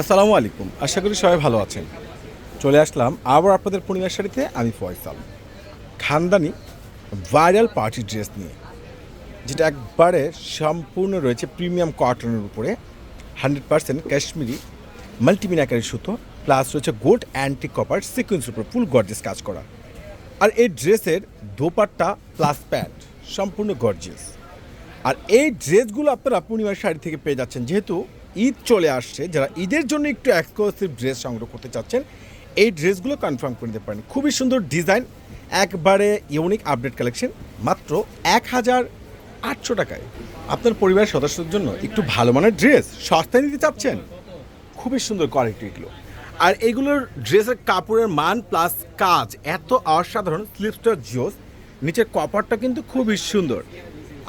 আসসালামু আলাইকুম। আশা করি সবাই ভালো আছেন। চলে আসলাম আবার আপনাদের পূর্ণিমার শাড়িতে, আমি ফয়সাল। খানদানি ভাইরাল পার্টি ড্রেস নিয়ে, যেটা একবারে সম্পূর্ণ রয়েছে প্রিমিয়াম কটনের উপরে, হান্ড্রেড পার্সেন্ট কাশ্মীরি মাল্টিমিনাকারি সুতো, প্লাস রয়েছে গোল্ড অ্যান্টি কপার, সিকুয়েন্সের উপর ফুল গর্জেস কাজ করা। আর এই ড্রেসের দোপাট্টা প্লাস প্যান্ট, সম্পূর্ণ গর্জিয়াস আর এই ড্রেসগুলো আপনারা পূর্ণিমার শাড়ি থেকে পেয়ে যাচ্ছেন, যেহেতু ঈদ চলে আসছে, যারা ঈদের জন্য একটু এক্সক্লুসিভ ড্রেস সংগ্রহ করতে চাচ্ছেন, এই ড্রেসগুলো কনফার্ম করে নিতে পারেন। খুবই সুন্দর ডিজাইন একবারে ইউনিক আপডেট কালেকশন মাত্র এক হাজার আটশো টাকায়। আপনার পরিবারের সদস্যদের জন্য একটু ভালো মানের ড্রেস সস্তায় নিতে চাচ্ছেন? খুবই সুন্দর কোয়ালিটি এগুলো। আর এইগুলোর ড্রেসের কাপড়ের মান প্লাস কাজ, এত অসাধারণ স্লিপস্টার জিওস নিচের কপারটা কিন্তু খুবই সুন্দর।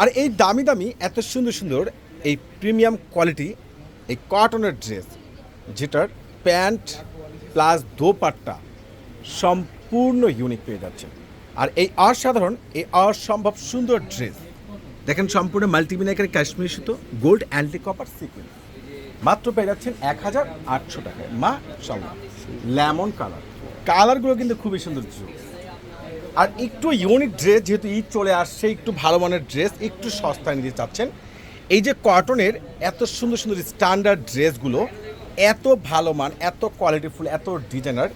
আর এই দামি দামি, এত সুন্দর সুন্দর এই প্রিমিয়াম কোয়ালিটি এই কটনের ড্রেস, যেটার প্যান্ট প্লাস দোপাট্টা সম্পূর্ণ ইউনিক পেয়ে যাচ্ছে আর এই অসাধারণ, এই অসম্ভব সুন্দর ড্রেস। দেখেন সম্পূর্ণ মাল্টিমিনাকের কাশ্মীরি সুতো গোল্ড অ্যান্টি কপার সিকুয়েন্স মাত্র পেয়ে যাচ্ছেন এক হাজার আটশো টাকায়। মা সাল্লাহ লেমন কালার কালারগুলো কিন্তু খুবই সুন্দর আর একটু ইউনিক ড্রেস, যেহেতু ঈদ চলে আসছে, একটু ভালো মানের ড্রেস, একটু সস্তায় নিতে চাচ্ছেন এই যে কটনের এত সুন্দর সুন্দর স্ট্যান্ডার্ড ড্রেসগুলো, এত ভালো মান, এত কোয়ালিটিফুল এত ডিজাইনার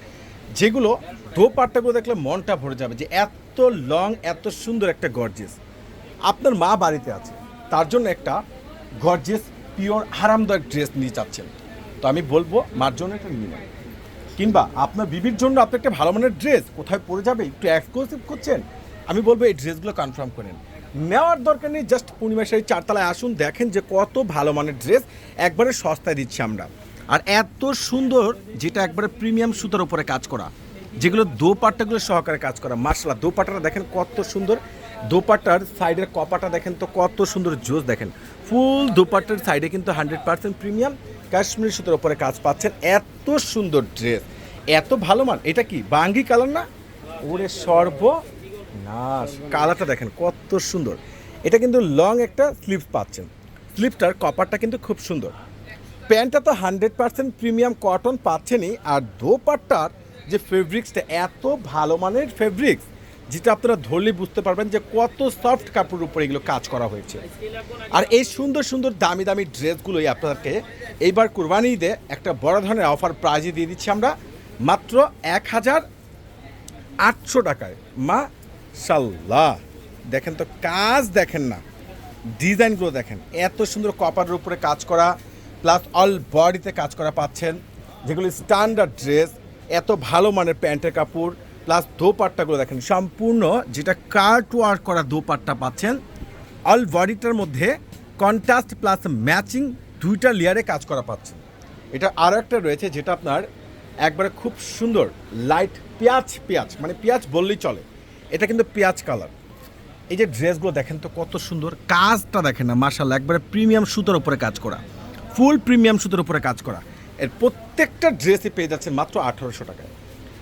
যেগুলো দোপাট্টাগুলো দেখলে মনটা ভরে যাবে যে এত লং এত সুন্দর একটা গর্জিয়াস আপনার মা বাড়িতে আছে, তার জন্য একটা গর্জিয়াস পিওর আরামদায়ক ড্রেস নিয়ে চাচ্ছেন তো আমি বলব, মার জন্য একটা নিয়ে কিংবা আপনার বিবির জন্য আপনি একটা ভালো মানের ড্রেস কোথায় পরে যাবে, একটু এক্সক্লুসিভ করছেন আমি বলব এই ড্রেসগুলো কনফার্ম করেন নেওয়ার দরকার নেই জাস্ট পূর্ণিমা শাড়ি চারতলায় আসুন, দেখেন যে কত ভালো মানের ড্রেস একবারে সস্তায় দিচ্ছি আমরা। আর এত সুন্দর যেটা একবারে প্রিমিয়াম সুতার উপরে কাজ করা, যেগুলো দোপাট্টাগুলো সহকারে কাজ করা। মার্শাল দোপাট্টাটা দেখেন কত সুন্দর। দোপাট্টার সাইডের কপাটা দেখেন তো কত সুন্দর জোস দেখেন। ফুল দোপাট্টার সাইডে কিন্তু হান্ড্রেড পার্সেন্ট প্রিমিয়াম কাশ্মীরি সুতোর উপরে কাজ পাচ্ছেন। এত সুন্দর ড্রেস এত ভালো মান এটা কি বাঙ্গি কালার না? ওরে সর্ব কালারটা দেখেন কত সুন্দর। এটা কিন্তু লং একটা স্লিপ পাচ্ছেন। স্লিপটার কপারটা কিন্তু খুব সুন্দর। প্যান্টটা তো হান্ড্রেড পার্সেন্ট প্রিমিয়াম কটন পাচ্ছেনই, আর দোপাট্টার যে ফেব্রিক্সটা এত ভালো মানের ফেব্রিক্স যেটা আপনারা ধরলে বুঝতে পারবেন যে কত সফট কাপড়ের উপরে এগুলো কাজ করা হয়েছে। আর এই সুন্দর সুন্দর, দামি দামি ড্রেসগুলোই আপনাদেরকে এইবার কুরবানি ঈদে একটা বড় ধরনের অফার প্রাইজে দিয়ে দিচ্ছি আমরা। মাত্র এক হাজার আটশো টাকায়। মা সাল্লাহ দেখেন তো, কাজ দেখেন না ডিজাইনগুলো দেখেন। এত সুন্দর কপারের উপরে কাজ করা প্লাস অল বডিতে কাজ করা পাচ্ছেন, যেগুলি স্ট্যান্ডার্ড ড্রেস এত ভালো মানের প্যান্টের কাপড় প্লাস দোপাট্টাগুলো দেখেন, সম্পূর্ণ যেটা কার্ট ওয়ার্ক করা দোপাট্টা পাচ্ছেন অল বডিটার মধ্যে কন্ট্রাস্ট প্লাস ম্যাচিং দুইটা লেয়ারে কাজ করা পাচ্ছেন। এটা আরও একটা রয়েছে যেটা আপনার একবারে খুব সুন্দর লাইট পেঁয়াজ পেঁয়াজ মানে পেঁয়াজ বললেই চলে। এটা কিন্তু পেঁয়াজ কালার। এই যে ড্রেসগুলো দেখেন তো কত সুন্দর। কাজটা দেখেন না মার্শাল একবারে প্রিমিয়াম সুতোর উপরে কাজ করা। ফুল প্রিমিয়াম সুতোর উপরে কাজ করা। এর প্রত্যেকটা ড্রেসই পেয়ে যাচ্ছেন মাত্র আঠারোশো টাকায়।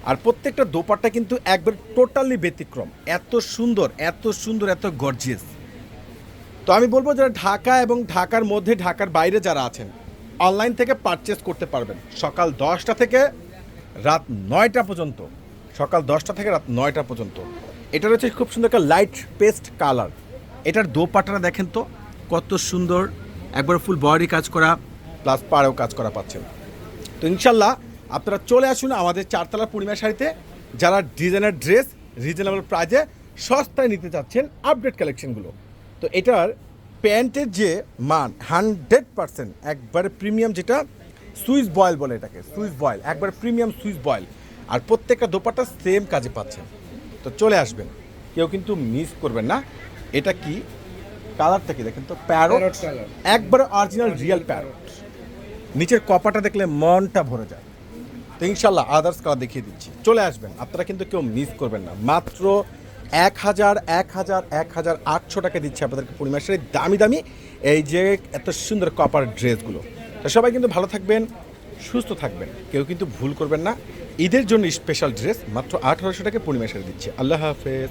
আর প্রত্যেকটা দোপাট্টা কিন্তু একবার টোটালি ব্যতিক্রম। এত সুন্দর এত সুন্দর, এত গর্জিয়াস। তো আমি বলব যারা ঢাকা এবং ঢাকার মধ্যে, ঢাকার বাইরে যারা আছেন, অনলাইন থেকে পারচেস করতে পারবেন। সকাল দশটা থেকে রাত নয়টা পর্যন্ত। সকাল দশটা থেকে রাত নয়টা পর্যন্ত। এটা রয়েছে খুব সুন্দর একটা লাইট পেস্ট কালার এটার দোপাট্টাটা দেখেন তো, কত সুন্দর। একবার ফুল বডি কাজ করা প্লাস পাড়েও কাজ করা পাচ্ছেন। তো ইনশাল্লাহ আপনারা চলে আসুন আমাদের চারতলা পূর্ণিমা শাড়িতে, যারা ডিজাইনার ড্রেস রিজনেবল প্রাইজে সস্তায় নিতে চাচ্ছেন আপডেট কালেকশনগুলো তো এটার প্যান্টের যে মান হান্ড্রেড পার্সেন্ট একবারে প্রিমিয়াম যেটা সুইস বয়েল বলে এটাকে সুইস বয়েল একবারে প্রিমিয়াম সুইস বয়েল আর প্রত্যেকটা দোপাটা সেম কাজে পাচ্ছেন। তো চলে আসবেন। কেউ কিন্তু মিস করবেন না। এটা কি? কালারটা কি দেখেন তো? প্যারোট। একবারে অরিজিনাল রিয়েল প্যারোট নিচের কপাটা দেখলে মনটা ভরে যায়। তো ইনশাল্লাহ আদার্স কালার দেখিয়ে দিচ্ছি। চলে আসবেন। আপনারা কিন্তু কেউ মিস করবেন না। মাত্র এক হাজার এক হাজার এক হাজার আটশো টাকা দিচ্ছে আপনাদেরকে পরিমাসের দামি দামি এই যে এত সুন্দর কপার ড্রেসগুলো তো সবাই কিন্তু ভালো থাকবেন। সুস্থ থাকবেন। কেউ কিন্তু ভুল করবেন না। ঈদের জন্য স্পেশাল ড্রেস মাত্র আঠারোশো টাকা পরিমাসের দিচ্ছে। আল্লাহ হাফেজ।